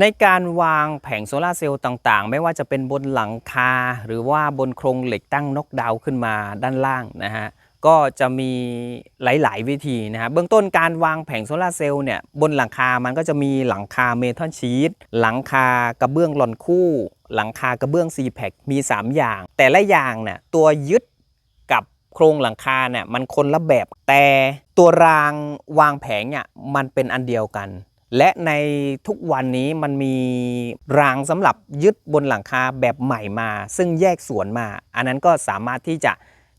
ในการวางแผงโซลาร์เซลล์ต่างๆ ไม่ว่าจะเป็นบนหลังคา หรือว่าบนโครงเหล็กตั้งนกดาวขึ้นมาด้านล่างนะฮะก็จะมีหลาย ๆ วิธีนะฮะเบื้องต้นการวางแผงโซลาร์เซลล์เนี่ยบนหลังคา มันก็จะมีหลังคาเมทัลชีตหลังคากระเบื้องหลอนคู่ หลังคากระเบื้องซีแพคมี 3 อย่าง แต่ละอย่างเนี่ยตัวยึดกับโครงหลังคาเนี่ยมันคนละแบบแต่ตัวรางวางแผงเนี่ยมันเป็นอันเดียวกัน และในทุกวันนี้มันมีรางสำหรับยึดบนหลังคาแบบใหม่มา ซึ่งแยกส่วนมา อันนั้นก็สามารถที่จะ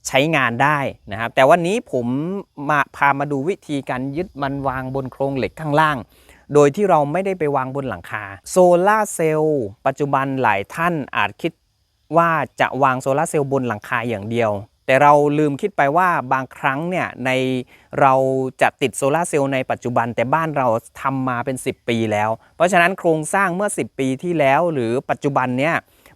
ใช้งานได้นะครับ แต่วันนี้ผมมาพามาดูวิธีการยึดมันวางบนโครงเหล็กข้างล่าง โดยที่เราไม่ได้ไปวางบนหลังคาโซลาร์เซลล์ปัจจุบันหลายท่านอาจคิดว่าจะวางโซลาร์เซลล์บนหลังคาอย่างเดียว แต่เราลืมคิดไปว่าบางครั้งเนี่ยในเราจะติดโซลาร์เซลล์ในปัจจุบันแต่บ้านเราทำมาเป็น 10 ปีแล้ว เพราะฉะนั้นโครงสร้างเมื่อ 10 ปีที่แล้ว หรือปัจจุบันเนี่ย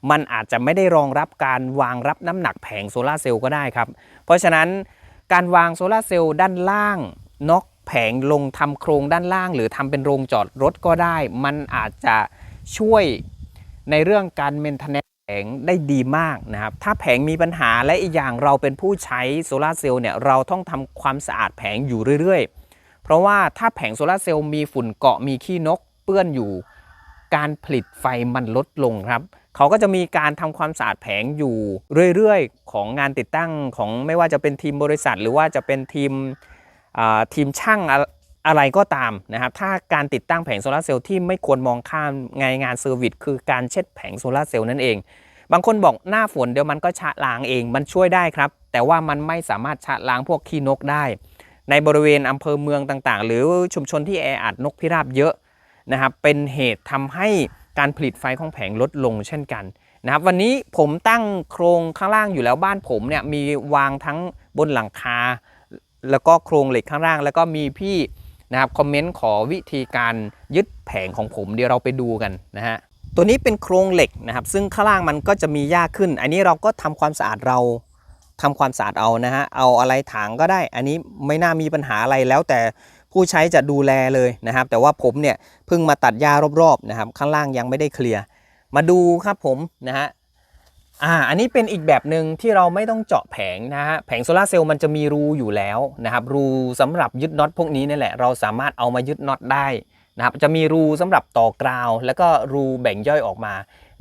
มันอาจจะไม่ได้รองรับการวางรับน้ำหนักแผงโซลาร์เซลล์ก็ได้ครับ เพราะฉะนั้นการวางโซลาร์เซลล์ด้านล่างนอกแผงลงทำโครงด้านล่าง หรือทำเป็นโรงจอดรถก็ได้ มันอาจจะช่วยในเรื่องการเมนเทนแผ งได้ดีมากนะครับถ้าแผงมีปัญหาและอีกอย่างเราเป็นผู้ใช้โซลาร์เซลล์เนี่ยเราต้องทำความสะอาดแผงอยู่เรื่อยๆ เพราะว่าถ้าแผงโซลาร์เซลล์มีฝุ่นเกาะมีขี้นกเปื้อนอยู่ การผลิตไฟมันลดลงครับเขาก็จะมีการทำความสะอาดแผงอยู่เรื่อยๆ ของงานติดตั้งของไม่ว่าจะเป็นทีมบริษัท หรือว่าจะเป็นทีมทีมช่าง อะไรก็ตามนะครับถ้าการติดตั้งแผงโซลาร์เซลล์ที่ไม่ควรมองข้ามงานงานเซอร์วิสคือการเช็ดแผงโซลาร์เซลล์นั่นเอง บางคนบอกหน้าฝนเดี๋ยวมันก็ชะล้างเองมันช่วยได้ครับ แต่ว่ามันไม่สามารถชะล้างพวกขี้นกได้ ในบริเวณอำเภอเมืองต่างๆ หรือชุมชนที่แออัดนกพิราบเยอะนะครับเป็นเหตุทำให้การผลิตไฟของแผงลดลงเช่นกันนะครับวันนี้ผมตั้งโครงข้างล่างอยู่แล้วบ้านผมเนี่ยมีวางทั้งบนหลังคา แล้วก็โครงเหล็กข้างล่าง แล้วก็มีพี่ นะครับคอมเมนต์ขอวิธีการยึดแผงของผมเดี๋ยวเราไปดูกันนะฮะตัวนี้เป็นโครงเหล็กนะครับ ซึ่งข้างล่างมันก็จะมียาขึ้น อันนี้เราก็ทำความสะอาดเราทำความสะอาดเอานะฮะเอาอะไรถางก็ได้ อันนี้ไม่น่ามีปัญหาอะไรแล้วแต่ผู้ใช้จะดูแลเลยนะครับ แต่ว่าผมเนี่ยเพิ่งมาตัดหญ้ารอบๆนะครับ ข้างล่างยังไม่ได้เคลียร์มาดูครับผมนะฮะ อ่าอันนี้เป็นอีกแบบหนึ่งที่เราไม่ต้องเจาะแผงนะฮะแผงโซลาร์เซลล์มันจะมีรูอยู่แล้วนะครับรูสำหรับยึดน็อตพวกนี้นี่แหละเราสามารถเอามายึดน็อตได้นะครับจะมีรูสำหรับต่อกราว แล้วก็รูแบ่งย่อยออกมา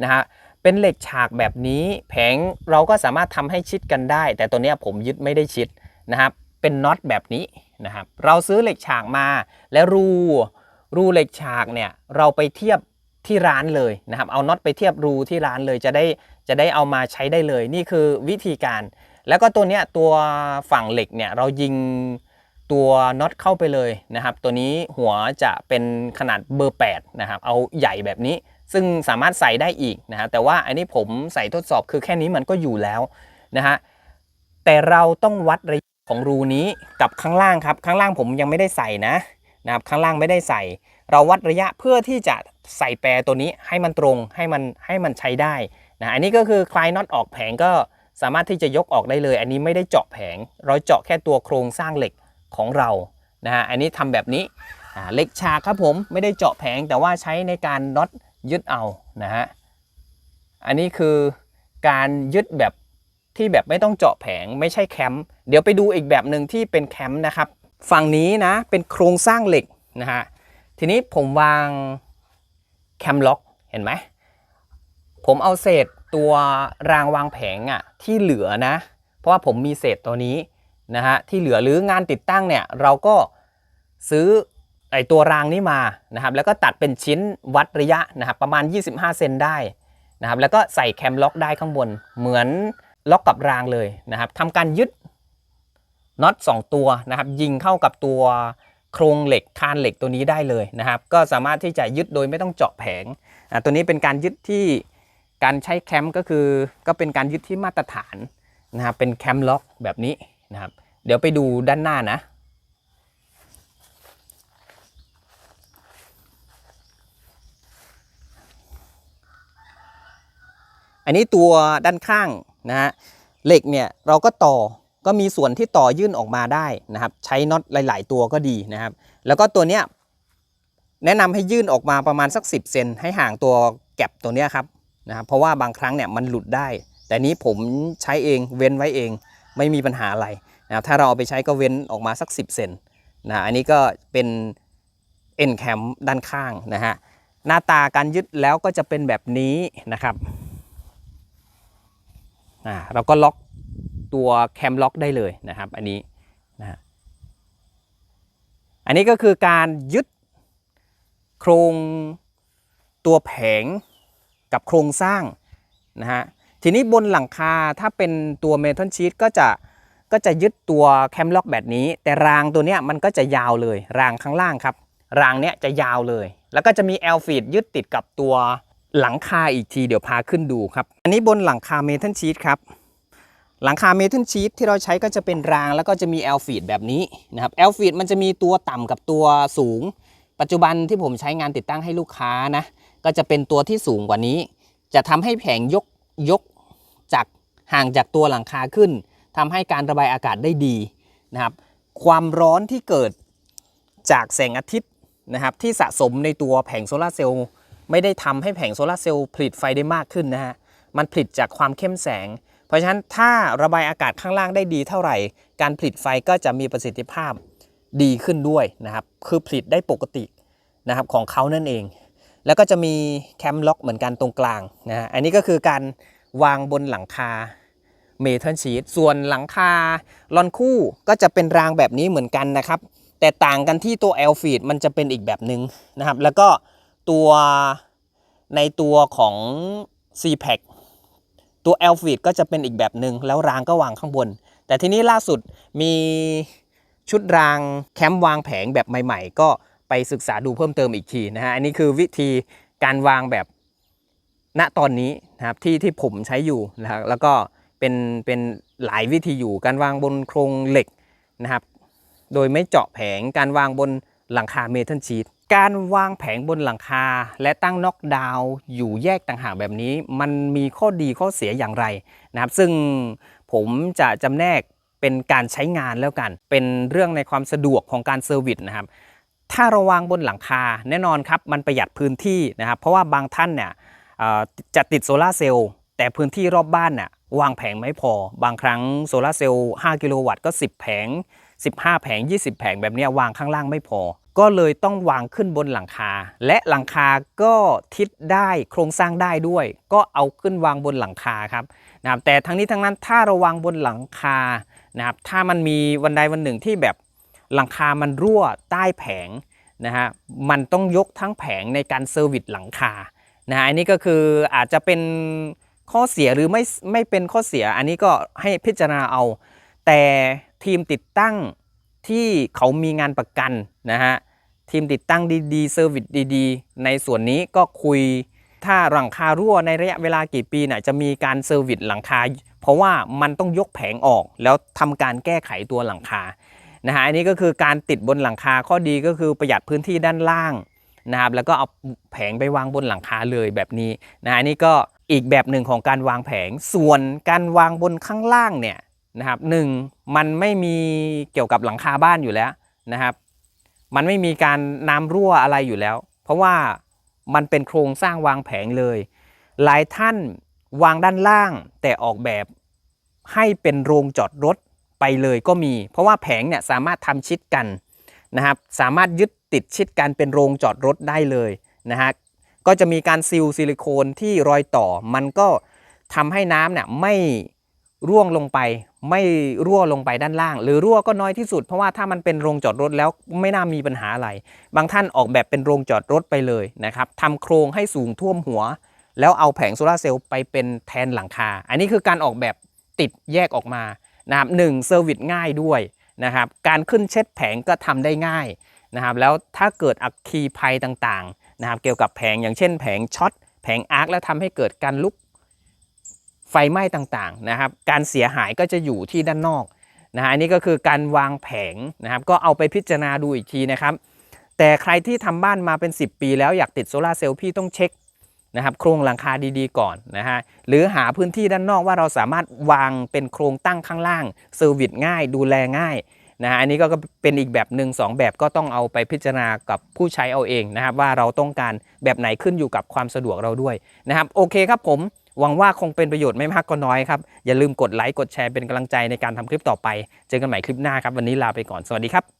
นะฮะเป็นเหล็กฉากแบบนี้แผงเราก็สามารถทำให้ชิดกันได้ แต่ตัวเนี้ยผมยึดไม่ได้ชิดนะครับเป็นน็อตแบบนี้นะครับเราซื้อเหล็กฉากมาและรูรูเหล็กฉากเนี่ยเราไปเทียบที่ร้านเลยนะครับเอาน็อตไปเทียบรูที่ร้านเลยจะได้ จะได้เอามาใช้ได้เลย นี่คือวิธีการ แล้วก็ตัวเนี้ยตัวฝั่งเหล็กเนี่ยเรายิงตัวน็อตเข้าไปเลยนะครับ ตัวนี้หัวจะเป็นขนาดเบอร์ 8 นะครับ เอาใหญ่แบบนี้ ซึ่งสามารถใส่ได้อีกนะฮะแต่ว่าอันนี้ผมใส่ทดสอบคือแค่นี้มันก็อยู่แล้วนะฮะ แต่เราต้องวัดระยะของรูนี้กับข้างล่างครับ ข้างล่างผมยังไม่ได้ใส่นะนะครับ ข้างล่างไม่ได้ใส่ เราวัดระยะเพื่อที่จะใส่แปรตัวนี้ให้มันตรงให้มันให้มันใช้ได้ นะอันนี้ก็คือคลายน็อตออกแผงก็สามารถที่จะยกออกได้เลย อันนี้ไม่ได้เจาะแผง เราเจาะแค่ตัวโครงสร้างเหล็กของเรานะฮะอันนี้ทำแบบนี้เหล็กฉากครับผมไม่ได้เจาะแผงแต่ว่าใช้ในการน็อตยึดเอานะฮะอันนี้คือการยึดแบบที่แบบไม่ต้องเจาะแผงไม่ใช่แคมป์เดี๋ยวไปดูอีกแบบหนึ่งที่เป็นแคมป์นะครับฝั่งนี้นะเป็นโครงสร้างเหล็กนะฮะทีนี้ผมวางแคมล็อกเห็นไหม ผมเอาเศษตัวรางวางแผงอะ่ะที่เหลือนะ เพราะว่าผมมีเศษตัวนี้นะฮะที่เหลือหรืองานติดตั้งเนี่ยเราก็ซื้อไอตัวรางนี้มานะครับแล้วก็ตัดเป็นชิ้นวัดระยะนะครับประมาณ 25 เซนได้นะครับแล้วก็ใส่แคมล็อกได้ข้างบนเหมือนล็อกกับรางเลยนะครับทำการยึดน็อต2ตัวนะครับยิงเข้ากับตัวโครงเหล็กคานเหล็กตัวนี้ได้เลยนะครับ ก็สามารถที่จะยึดโดยไม่ต้องเจาะแผงอะตัวนี้เป็นการยึดที่ การใช้แคมก็คือก็เป็นการยึดที่มาตรฐานนะครับเป็นแคมล็อกแบบนี้นะครับเดี๋ยวไปดูด้านหน้านะ อันนี้ตัวด้านข้างนะฮะเหล็กเนี่ยเราก็ต่อก็มีส่วนที่ต่อยื่นออกมาได้นะครับ ใช้น็อตหลาย ๆ ตัวก็ดีนะครับ แล้วก็ตัวเนี้ยแนะนำให้ยื่นออกมาประมาณสัก 10 เซนให้ห่างตัวแก็บตัวเนี้ยครับ นะครับเพราะว่าบางครั้งเนี่ยมันหลุดได้ แต่นี้ผมใช้เองเว้นไว้เองไม่มีปัญหาอะไรนะครับถ้าเราเอาไปใช้ก็เว้นออกมาสัก 10 เซนนะอันนี้ก็เป็นเอ็นแคมด้านข้างนะฮะหน้าตาการยึดแล้วก็จะเป็นแบบนี้นะครับเราก็ล็อกตัวแคมล็อกได้เลยนะครับ อันนี้นะอันนี้ก็คือการยึดโครงตัวแผง กับโครงสร้างนะฮะทีนี้บนหลังคาถ้าเป็นตัวเมทัลชีตก็จะก็จะยึดตัวแคมล็อกแบบนี้ แต่รางตัวเนี้ยมันก็จะยาวเลย รางข้างล่างครับ รางเนี้ยจะยาวเลย แล้วก็จะมีแอลฟีดยึดติดกับตัวหลังคาอีกทีเดี๋ยวพาขึ้นดูครับ อันนี้บนหลังคาเมทัลชีตครับ หลังคาเมทัลชีตที่เราใช้ก็จะเป็นรางแล้วก็จะมีแอลฟีดแบบนี้นะครับแอลฟีดมันจะมีตัวต่ำกับตัวสูง ปัจจุบันที่ผมใช้งานติดตั้งให้ลูกค้านะ ก็จะเป็นตัวที่สูงกว่านี้ จะทำให้แผงยกยกจากห่างจากตัวหลังคาขึ้นทำให้การระบายอากาศได้ดีนะครับ ความร้อนที่เกิดจากแสงอาทิตย์นะครับ ที่สะสมในตัวแผงโซลาร์เซลล์ไม่ได้ทำให้แผงโซลาร์เซลล์ผลิตไฟได้มากขึ้นนะฮะมันผลิตจากความเข้มแสง เพราะฉะนั้นถ้าระบายอากาศข้างล่างได้ดีเท่าไหร่ การผลิตไฟก็จะมีประสิทธิภาพดีขึ้นด้วยนะครับ คือผลิตได้ปกตินะครับของเขานั่นเอง แล้วก็จะมีแคมล็อกเหมือนกันตรงกลางนะฮะอันนี้ก็คือการวางบนหลังคาเมทัลชีตส่วนหลังคาลอนคู่ก็จะเป็นรางแบบนี้เหมือนกันนะครับ แต่ต่างกันที่ตัว L feed มันจะเป็นอีกแบบหนึ่งนะครับ แล้วก็ตัวในตัวของ C p a c ตัว L feed ก็จะเป็นอีกแบบหนึ่งแล้วรางก็วางข้างบน แต่ทีนี้ล่าสุดมีชุดรางแคมป์วางแผงแบบใหม่ ๆ ก็ ไปศึกษาดูเพิ่มเติมอีกทีนะฮะอันนี้คือวิธีการวางแบบณตอนนี้นะครับที่ที่ผมใช้อยู่นะครับแล้วก็เป็นเป็นหลายวิธีอยู่การวางบนโครงเหล็กนะครับ โดยไม่เจาะแผงการวางบนหลังคาเมทัลชีตการวางแผงบนหลังคาและตั้งน็อกดาวน์อยู่แยกต่างหากแบบนี้ มันมีข้อดีข้อเสียอย่างไรนะครับ ซึ่งผมจะจำแนกเป็นการใช้งานแล้วกัน เป็นเรื่องในความสะดวกของการเซอร์วิสนะครับ ถ้าเราวางบนหลังคาแน่นอนครับมันประหยัดพื้นที่นะครับ เพราะว่าบางท่านเนี่ยจะติดโซลาเซลล์แต่พื้นที่รอบบ้านน่ะวางแผงไม่พอ บางครั้งโซลาเซลล์5กิโลวัตต์ก็ 10 แผง 15 แผง 20 แผงแบบนี้วางข้างล่างไม่พอ ก็เลยต้องวางขึ้นบนหลังคา และหลังคาก็ทิศได้โครงสร้างได้ด้วย ก็เอาขึ้นวางบนหลังคาครับนะครับแต่ทั้งนี้ทั้งนั้นถ้าเราวางบนหลังคานะครับถ้ามันมีวันใดวันหนึ่งที่แบบ หลังคามันรั่วใต้แผงนะฮะมันต้องยกทั้งแผงในการเซอร์วิสหลังคานะฮะอันนี้ก็คืออาจจะเป็นข้อเสียหรือไม่ไม่เป็นข้อเสียอันนี้ก็ให้พิจารณาเอา แต่ทีมติดตั้งที่เขามีงานประกันนะฮะทีมติดตั้งดีๆเซอร์วิสดีๆ ในส่วนนี้ก็คุยถ้าหลังคารั่วในระยะเวลากี่ปีน่ะจะมีการเซอร์วิสหลังคา เพราะว่ามันต้องยกแผงออกแล้วทำการแก้ไขตัวหลังคา นะฮะอันนี้ก็คือการติดบนหลังคาข้อดีก็คือประหยัดพื้นที่ด้านล่างนะครับแล้วก็เอาแผงไปวางบนหลังคาเลยแบบนี้นะอันนี้ก็อีกแบบหนึ่งของการวางแผงส่วนการวางบนข้างล่างเนี่ยนะครับหนึ่งมันไม่มีเกี่ยวกับหลังคาบ้านอยู่แล้วนะครับ มันไม่มีการน้ำรั่วอะไรอยู่แล้ว เพราะว่ามันเป็นโครงสร้างวางแผงเลย หลายท่านวางด้านล่างแต่ออกแบบให้เป็นโรงจอดรถ ไปเลยก็มี เพราะว่าแผงเนี่ยสามารถทำชิดกันนะครับ สามารถยึดติดชิดกันเป็นโรงจอดรถได้เลยนะฮะก็จะมีการซีลซิลิโคนที่รอยต่อ มันก็ทำให้น้ำเนี่ยไม่ร่วงลงไป ไม่รั่วลงไปด้านล่าง หรือรั่วก็น้อยที่สุด เพราะว่าถ้ามันเป็นโรงจอดรถแล้วไม่น่ามีปัญหาอะไร บางท่านออกแบบเป็นโรงจอดรถไปเลยนะครับทำโครงให้สูงท่วมหัว แล้วเอาแผงโซลาร์เซลล์ไปเป็นแทนหลังคา อันนี้คือการออกแบบติดแยกออกมา นะครับหนึ่งเซอร์วิสง่ายด้วยนะครับการขึ้นเช็ดแผงก็ทำได้ง่ายนะครับแล้วถ้าเกิดอัคคีภัยต่างๆนะครับเกี่ยวกับแผงอย่างเช่นแผงช็อตแผงอาร์คแล้วทำให้เกิดการลุกไฟไหม้ต่างๆนะครับการเสียหายก็จะอยู่ที่ด้านนอกนะฮะอันนี้ก็คือการวางแผงนะครับก็เอาไปพิจารณาดูอีกทีนะครับแต่ใครที่ทำบ้านมาเป็น 10 ปีแล้วอยากติดโซลาร์เซลล์พี่ต้องเช็ค นะครับโครงหลังคาดีๆก่อนนะฮะหรือหาพื้นที่ด้านนอกว่าเราสามารถวางเป็นโครงตั้งข้างล่างเซอร์วิสง่ายดูแลง่ายนะฮะอันนี้ก็เป็นอีกแบบหนึ่งสองแบบก็ต้องเอาไปพิจารณากับผู้ใช้เอาเองนะครับว่าเราต้องการแบบไหนขึ้นอยู่กับความสะดวกเราด้วยนะครับโอเคครับผมหวังว่าคงเป็นประโยชน์ไม่มากก็น้อยครับ อย่าลืมกดไลค์กดแชร์เป็นกำลังใจในการทำคลิปต่อไป เจอกันใหม่คลิปหน้าครับ วันนี้ลาไปก่อนสวัสดีครับ